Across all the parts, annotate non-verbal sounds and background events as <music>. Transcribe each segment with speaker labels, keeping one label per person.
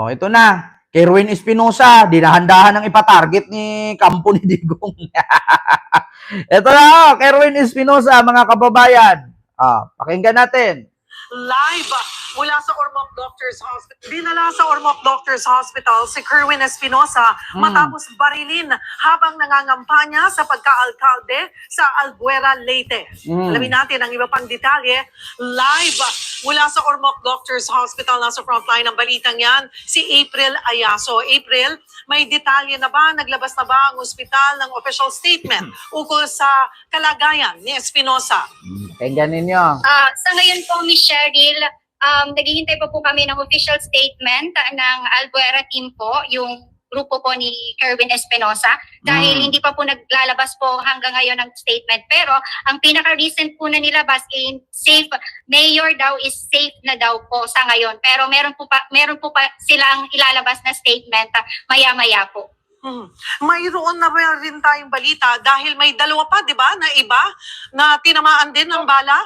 Speaker 1: Oh, ito na. Kerwin Espinosa, dinahandahan ng ipatarget ni kampo ni Digong. <laughs> ito na, oh, Kerwin Espinosa, mga kababayan. Ah, pakinggan natin.
Speaker 2: live mula sa Ormoc Doctors Hospital. Dinala sa Ormoc Doctors Hospital si Kerwin Espinosa
Speaker 1: Mm.
Speaker 2: matapos barilin habang nangangampanya sa pagkaalkalde sa Albuera, Leyte.
Speaker 1: Mm.
Speaker 2: Alamin natin ang iba pang detalye live mula sa Ormoc Doctors Hospital. Nasa frontline ng balitang yan, si April Ayaso. April, may detalye na ba? Naglabas na ba ang ospital ng official statement <clears throat> ukol sa kalagayan ni Espinosa?
Speaker 1: Pakinggan ninyo.
Speaker 3: Ah, sa ngayon po, Miss Cheryl, um, naghihintay pa po kami ng official statement ah, ng Albuera team po, yung grupo po ni Kerwin Espinosa dahil
Speaker 1: Mm.
Speaker 3: hindi pa po naglalabas po hanggang ngayon ng statement. Pero ang pinaka-recent po na nilabas in safe, mayor daw is safe na daw po sa ngayon. Pero meron po pa, meron po pa silang ilalabas na statement ah, maya-maya po.
Speaker 2: Hmm. Mayroon na rin tayong balita dahil may dalawa pa, di ba, na iba na tinamaan din ng bala?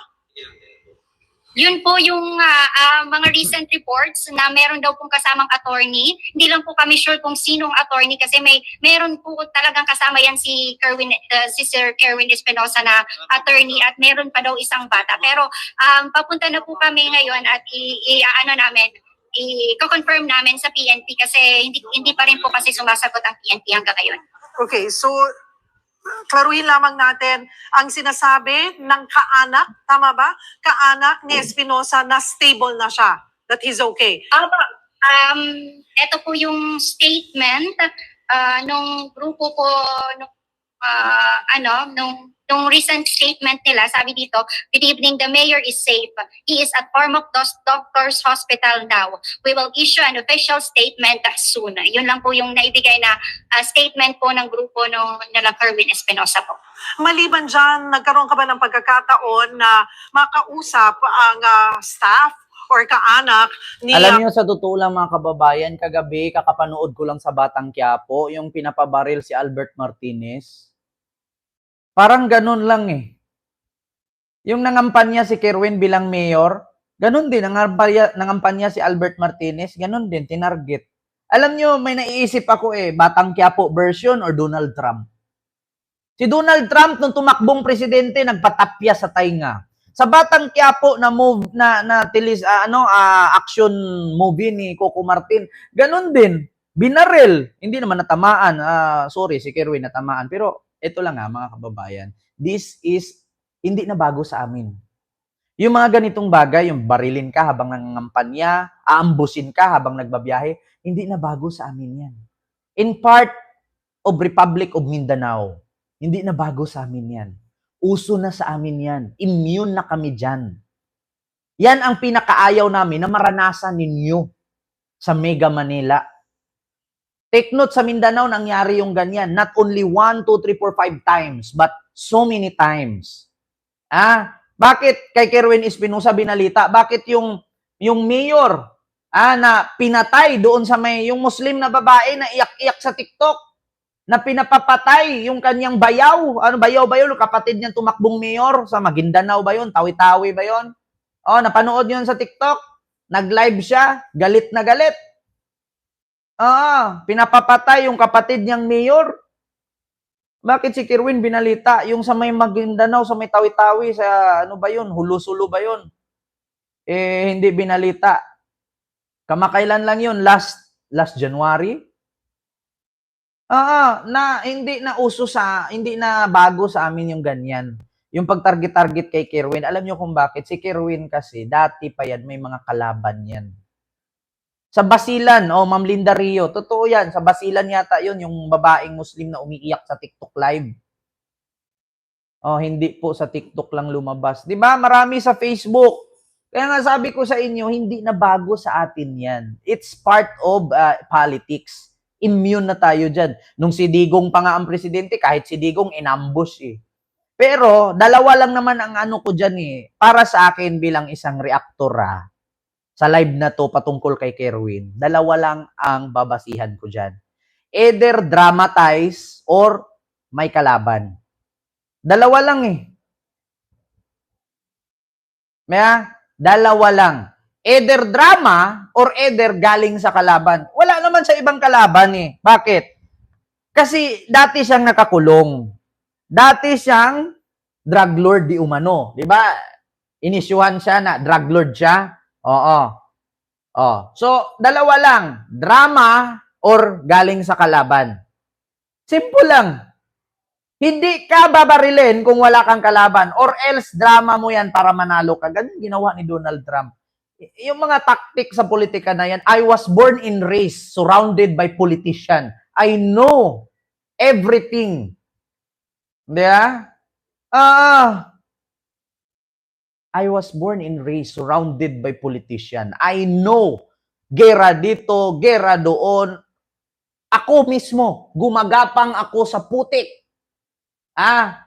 Speaker 3: Yun po yung ah, ah, mga recent reports na meron daw pong kasamang attorney. Hindi lang po kami sure kung sinong attorney kasi may meron po talagang kasama yan si Kerwin uh, si Sir Kerwin Espinosa na attorney at meron pa daw isang bata. Pero um, papunta na po kami ngayon at i, i- ano namin i-confirm namin sa PNP kasi hindi hindi pa rin po kasi sumasagot ang PNP hanggang ngayon.
Speaker 2: Okay, so klaruhin lamang natin ang sinasabi ng kaanak, tama ba? Kaanak ni Espinosa na stable na siya, that he's okay.
Speaker 3: Aba, um, ito po yung statement ah, nung grupo ko, nung, ah, ano, nung, nung recent statement nila, sabi dito, Good evening, the mayor is safe. He is at Ormoc Doctors Hospital now. We will issue an official statement soon. Yun lang po yung naibigay na ah, statement po ng grupo nung nila Kerwin Espinosa po.
Speaker 2: Maliban dyan, nagkaroon ka ba ng pagkakataon na makausap ang ah, staff or kaanak ni
Speaker 1: Alam niyo sa totoo lang mga kababayan, kagabi kakapanood ko lang sa Batang Quiapo yung pinapabaril si Albert Martinez. Parang ganun lang eh. Yung nangampanya si Kerwin bilang mayor, ganun din, nangampanya, nangampanya si Albert Martinez, ganun din, tinarget. Alam niyo, may naiisip ako eh, Batang Quiapo version or Donald Trump. Si Donald Trump nung tumakbong presidente nagpatapya sa tainga. Sa Batang Quiapo na move na na tilis ah, ano ah, action movie ni Coco Martin, ganun din. Binaril, hindi naman natamaan. Ah, sorry si Kerwin natamaan, pero ito lang ah mga kababayan. This is hindi na bago sa amin. Yung mga ganitong bagay, yung barilin ka habang nangangampanya, aambusin ka habang nagbabiyahe, hindi na bago sa amin yan. In part of Republic of Mindanao, hindi na bago sa amin yan. Uso na sa amin yan. Immune na kami dyan. Yan ang pinakaayaw namin na maranasan ninyo sa Mega Manila. Take note, sa Mindanao nangyari yung ganyan. Not only 1, 2, 3, 4, 5 times, but so many times. Ah, bakit kay Kerwin Espinosa binalita? Bakit yung yung mayor ah, na pinatay doon sa may yung Muslim na babae na iyak-iyak sa TikTok na pinapapatay yung kanyang bayaw. Ano bayaw ba yun? Kapatid niyang tumakbong mayor sa Maguindanao ba yun? Tawi-tawi ba yun? Oh, napanood yun sa TikTok. Nag-live siya, galit na galit. Ah, pinapapatay yung kapatid niyang mayor. Bakit si Kirwin binalita yung sa may Maguindanao, sa may Tawi-Tawi, sa ano ba yun? Hulusulo ba yun? Eh, hindi binalita. Kamakailan lang yun, last last January. Ah, na hindi na uso sa, hindi na bago sa amin yung ganyan. Yung pag-target-target kay Kirwin, alam niyo kung bakit? Si Kirwin kasi, dati pa yan, may mga kalaban yan. Sa Basilan, oh, Ma'am Linda Rio, totoo yan, sa Basilan yata yun, yung babaeng Muslim na umiiyak sa TikTok live. Oh, hindi po sa TikTok lang lumabas. 'Di ba? Marami sa Facebook. Kaya nga sabi ko sa inyo, hindi na bago sa atin 'yan. It's part of uh, politics. Immune na tayo diyan. Nung si Digong pa nga ang presidente, kahit si Digong inambush eh. Pero dalawa lang naman ang ano ko diyan eh. Para sa akin bilang isang reaktor ah, sa live na to patungkol kay Kerwin, dalawa lang ang babasihan ko diyan. Either dramatize or may kalaban. Dalawa lang eh. Maya, dalawa lang. Either drama or either galing sa kalaban. Wala naman sa ibang kalaban eh. Bakit? Kasi dati siyang nakakulong. Dati siyang drug lord di umano. Di ba? Inisyuhan siya na drug lord siya. Oo. Oh. So, dalawa lang. Drama or galing sa kalaban. Simple lang. Hindi ka babarilin kung wala kang kalaban or else drama mo yan para manalo ka. Ganun ginawa ni Donald Trump. Yung mga taktik sa politika na yan, I was born in race, surrounded by politician. I know everything. Di ba? Ah, I was born in race, surrounded by politician. I know gera dito, gera doon. Ako mismo, gumagapang ako sa putik. Ah,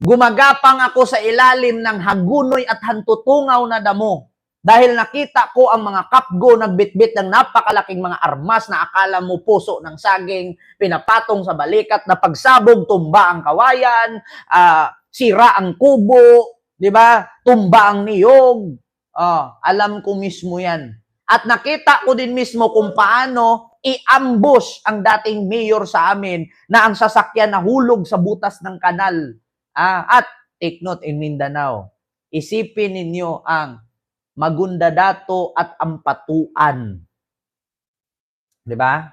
Speaker 1: gumagapang ako sa ilalim ng hagunoy at hantutungaw na damo. Dahil nakita ko ang mga kapgo nagbitbit ng napakalaking mga armas na akala mo puso ng saging, pinapatong sa balikat na pagsabog, tumba ang kawayan, ah, sira ang kubo, di ba? Tumba ang niyog. Ah, alam ko mismo yan. At nakita ko din mismo kung paano i-ambush ang dating mayor sa amin na ang sasakyan nahulog sa butas ng kanal. Ah, at take note in Mindanao, isipin ninyo ang Magundadato at Ampatuan. 'Di ba?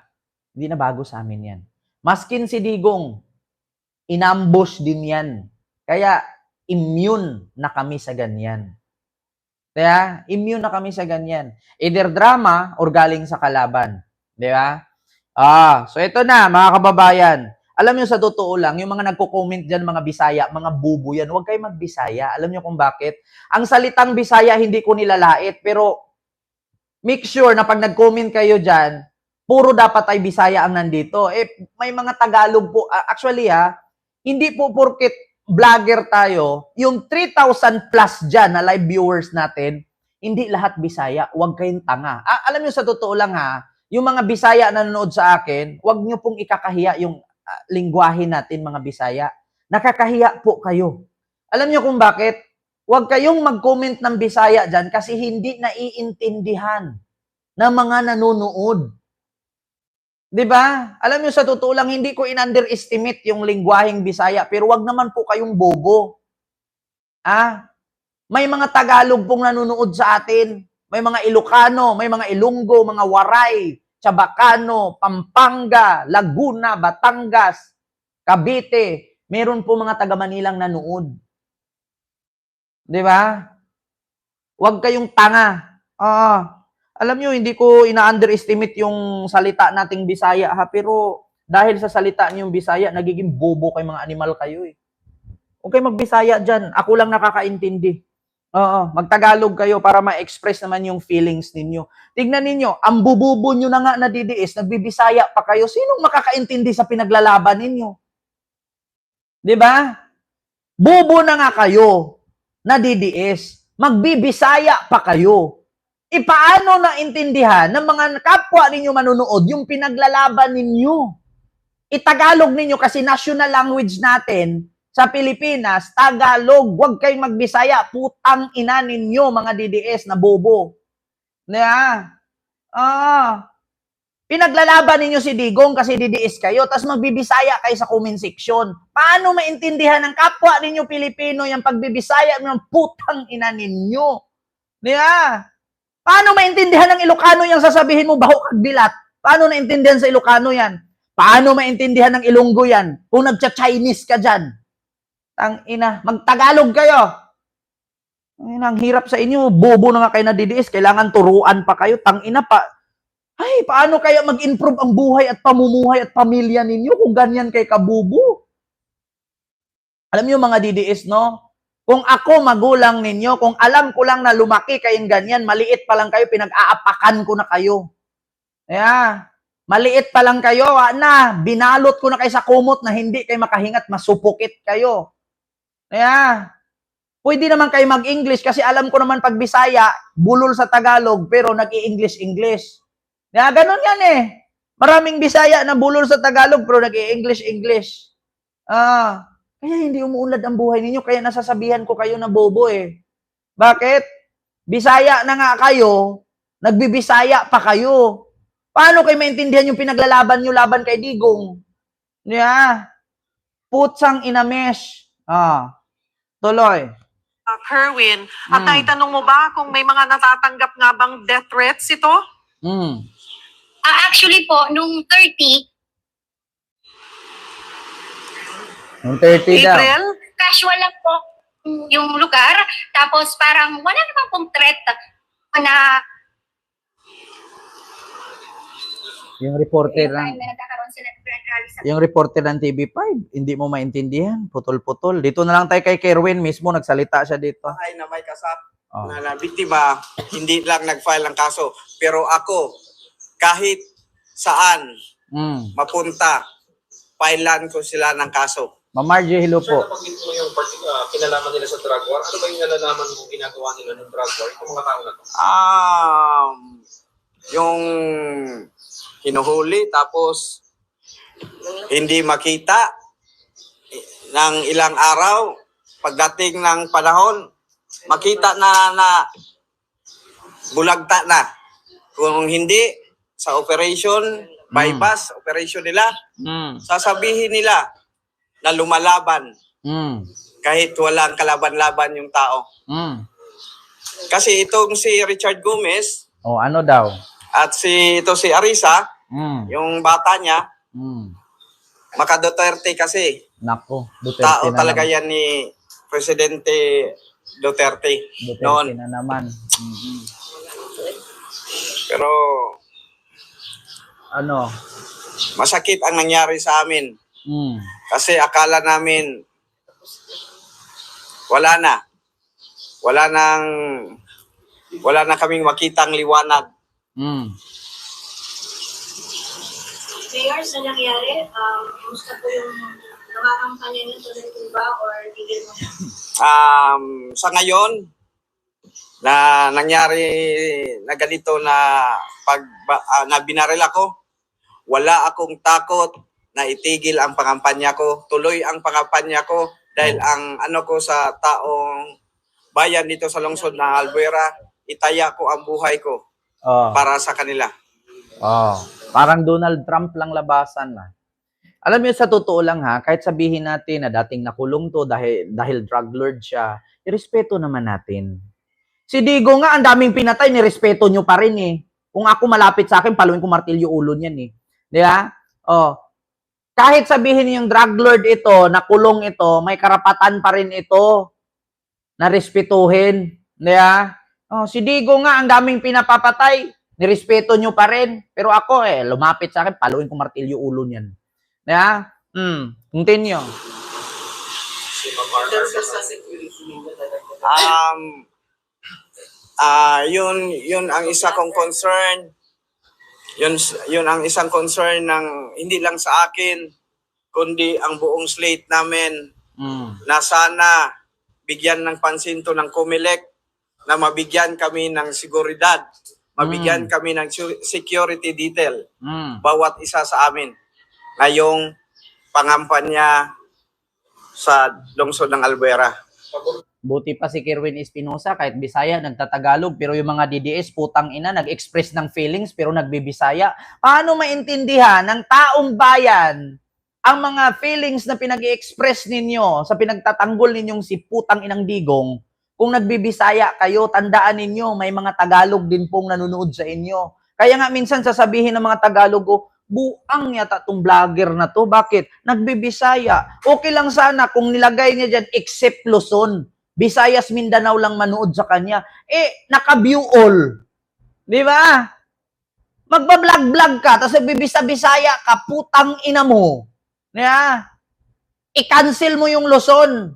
Speaker 1: Hindi na bago sa amin 'yan. Maskin si Digong, inambush din 'yan. Kaya immune na kami sa ganyan. Kaya immune na kami sa ganyan. Either drama or galing sa kalaban. 'Di ba? Ah, so ito na mga kababayan. Alam niyo sa totoo lang, yung mga nagko-comment diyan mga Bisaya, mga bubo yan, huwag kayo magbisaya. Alam niyo kung bakit? Ang salitang Bisaya hindi ko nilalait, pero make sure na pag nag-comment kayo diyan, puro dapat ay Bisaya ang nandito. Eh may mga Tagalog po ah, actually ha, hindi po porket vlogger tayo, yung 3,000 plus diyan na live viewers natin, hindi lahat Bisaya, huwag kayong tanga. Ah, alam niyo sa totoo lang ha, yung mga Bisaya na nanonood sa akin, huwag niyo pong ikakahiya yung ah, lingwahe natin mga Bisaya. Nakakahiya po kayo. Alam niyo kung bakit? Huwag kayong mag-comment ng Bisaya dyan kasi hindi naiintindihan ng mga nanonood. 'Di ba? Alam niyo sa totoo lang hindi ko in-underestimate yung lingwaheng Bisaya, pero wag naman po kayong bobo. Ah, may mga Tagalog pong nanonood sa atin. May mga Ilocano, may mga Ilonggo, mga Waray, Chabacano, Pampanga, Laguna, Batangas, Cavite. Meron po mga taga Manilang nanood. 'Di ba? Huwag kayong tanga. Ah, alam nyo, hindi ko ina-underestimate yung salita nating Bisaya ha, pero dahil sa salita niyong Bisaya, nagiging bobo kay mga animal kayo eh. Huwag kayo magbisaya dyan. Ako lang nakakaintindi. Oo, magtagalog kayo para ma-express naman yung feelings ninyo. Tignan ninyo, ang bububo nyo na nga na DDS, nagbibisaya pa kayo. Sinong makakaintindi sa pinaglalaban ninyo? Di ba? Bubo na nga kayo na DDS. Magbibisaya pa kayo. E paano naintindihan ng mga kapwa ninyo manunood yung pinaglalaban ninyo? Itagalog ninyo kasi national language natin sa Pilipinas, Tagalog. Huwag kayong magbisaya. Putang ina ninyo, mga DDS na bobo. Na, ah, pinaglalaban ninyo si Digong kasi DDS kayo, tapos magbibisaya kayo sa comment section. Paano maintindihan ng kapwa ninyo Pilipino yung pagbibisaya ng putang ina ninyo? Ba? Paano maintindihan ng Ilocano yung sasabihin mo baho kag bilat? Paano naintindihan sa Ilocano yan? Paano maintindihan ng Ilonggo yan? Kung nagcha-Chinese ka dyan. Tang ina, magtagalog kayo. Ang ina, ang hirap sa inyo. Bobo na nga kayo na DDS. Kailangan turuan pa kayo. Tang ina pa. Ay, paano kaya mag-improve ang buhay at pamumuhay at pamilya ninyo kung ganyan kay kabubo? Alam niyo mga DDS, no? Kung ako magulang ninyo, kung alam ko lang na lumaki kayong ganyan, maliit pa lang kayo, pinag-aapakan ko na kayo. Yeah. Maliit pa lang kayo, ah, na, binalot ko na kayo sa kumot na hindi kayo makahingat, masupukit kayo. Yeah. Pwede naman kayo mag-English kasi alam ko naman pag Bisaya, bulol sa Tagalog, pero nag-i-English-English. Yeah, ganun yan eh. Maraming Bisaya na bulol sa Tagalog, pero nag-i-English-English. Ah, kaya hindi umuunlad ang buhay ninyo, kaya nasasabihan ko kayo na bobo eh. Bakit? Bisaya na nga kayo, nagbibisaya pa kayo. Paano kayo maintindihan yung pinaglalaban nyo laban kay Digong? Yeah. Putsang inamesh. Ah. Tuloy.
Speaker 2: uh, Kerwin. At
Speaker 1: Mm.
Speaker 2: naitanong mo ba kung may mga natatanggap nga bang death threats ito?
Speaker 1: Mm.
Speaker 3: Ah, actually po, nung 30,
Speaker 1: Yung 30 daw.
Speaker 2: April?
Speaker 3: casual lang po yung lugar. Tapos parang wala naman pong threat na
Speaker 1: Yung reporter ng
Speaker 3: na nagkakaroon sila ng grand rally sa
Speaker 1: yung reporter ng TV5, hindi mo maintindihan. Putol-putol. Dito na lang tayo kay Kerwin mismo, nagsalita siya dito.
Speaker 4: bahay na may kasap
Speaker 1: Oh.
Speaker 4: na, na biktima, hindi lang nag-file ng kaso. Pero ako, kahit saan
Speaker 1: Mm.
Speaker 4: mapunta, filean ko sila ng kaso.
Speaker 1: Ma'am Margie, hello
Speaker 5: Sir,
Speaker 1: po.
Speaker 5: nabanggit mo yung partic- ah, kinalaman nila sa drug war. Ano ba yung nalalaman mo ginagawa nila ng drug war? Itong mga tao na to.
Speaker 4: Um, yung hinuhuli tapos hindi makita ng ilang araw pagdating ng panahon makita na na bulagta na kung hindi sa operation bypass operation nila
Speaker 1: Mm.
Speaker 4: sasabihin nila na lumalaban
Speaker 1: Mm.
Speaker 4: kahit walang kalaban-laban yung tao
Speaker 1: Mm.
Speaker 4: kasi itong si Richard Gomez
Speaker 1: Oh, ano daw?
Speaker 4: At si ito si Arisa,
Speaker 1: Mm.
Speaker 4: yung bata niya,
Speaker 1: Mm.
Speaker 4: maka Duterte kasi.
Speaker 1: Nako, Duterte
Speaker 4: Tao
Speaker 1: na
Speaker 4: talaga
Speaker 1: naman.
Speaker 4: yan ni Presidente Duterte.
Speaker 1: Duterte
Speaker 4: noon.
Speaker 1: na naman. Mhm.
Speaker 4: Pero
Speaker 1: Ano?
Speaker 4: masakit ang nangyari sa amin.
Speaker 1: Mm.
Speaker 4: Kasi akala namin wala na. Wala nang wala na kaming makitang liwanag.
Speaker 1: Mm.
Speaker 6: Mayor, sa nangyari, um, kumusta po yung nakakampanya niyo tuloy po ba or tigil mo na?
Speaker 4: Um, sa ngayon, na nangyari na ganito na pag ah, na binaril ako, wala akong takot na itigil ang pangampanya ko. Tuloy ang pangampanya ko dahil ang ano ko sa taong bayan dito sa lungsod ng Albuera, itaya ko ang buhay ko
Speaker 1: Oh.
Speaker 4: para sa kanila.
Speaker 1: Oh, parang Donald Trump lang labasan na. Alam niyo sa totoo lang ha, kahit sabihin natin na dating nakulong to dahil dahil drug lord siya, irespeto naman natin. Si Digo nga ang daming pinatay, nirespeto niyo pa rin eh. Kung ako malapit sa akin, paluin ko martilyo ulo niyan eh. Di ba? Oh. Kahit sabihin yung drug lord ito, nakulong ito, may karapatan pa rin ito na respetuhin. Ba? Oh, si Digo nga ang daming pinapapatay, nirespeto nyo pa rin. Pero ako eh, lumapit sa akin, paluin ko martilyo ulo niyan. Yeah? Hmm. Continue.
Speaker 4: Um, ah yun, yun ang isa kong concern. Yun, yun ang isang concern ng hindi lang sa akin, kundi ang buong slate namin
Speaker 1: Hmm.
Speaker 4: na sana bigyan ng pansin to ng Comelec na mabigyan kami ng seguridad, mabigyan kami ng security detail
Speaker 1: Hmm.
Speaker 4: bawat isa sa amin ngayong pangampanya sa lungsod ng Albuera.
Speaker 1: Buti pa si Kerwin Espinosa, kahit Bisaya, nagtatagalog, pero yung mga DDS, putang ina, nag-express ng feelings, pero nagbibisaya. Paano maintindihan ng taong bayan ang mga feelings na pinag express ninyo sa pinagtatanggol ninyong si putang inang digong? Kung nagbibisaya kayo, tandaan ninyo, may mga Tagalog din pong nanonood sa inyo. Kaya nga minsan sasabihin ng mga Tagalog, "Oh, buang yata tong vlogger na to. Bakit? Nagbibisaya. Okay lang sana kung nilagay niya dyan, except Luzon. Visayas, Mindanao lang manood sa kanya. Eh, naka-view all. Di ba? Magbablog-vlog ka, tapos nagbibisa-bisaya ka, putang ina mo. Di ba? I-cancel mo yung Luzon.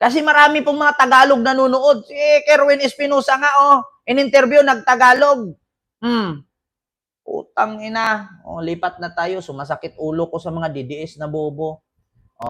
Speaker 1: Kasi marami pong mga Tagalog nanonood. Si Kerwin Espinosa nga, oh, in-interview, nagtagalog. Hmm. Putang ina. Oh, lipat na tayo. Sumasakit ulo ko sa mga DDS na bobo.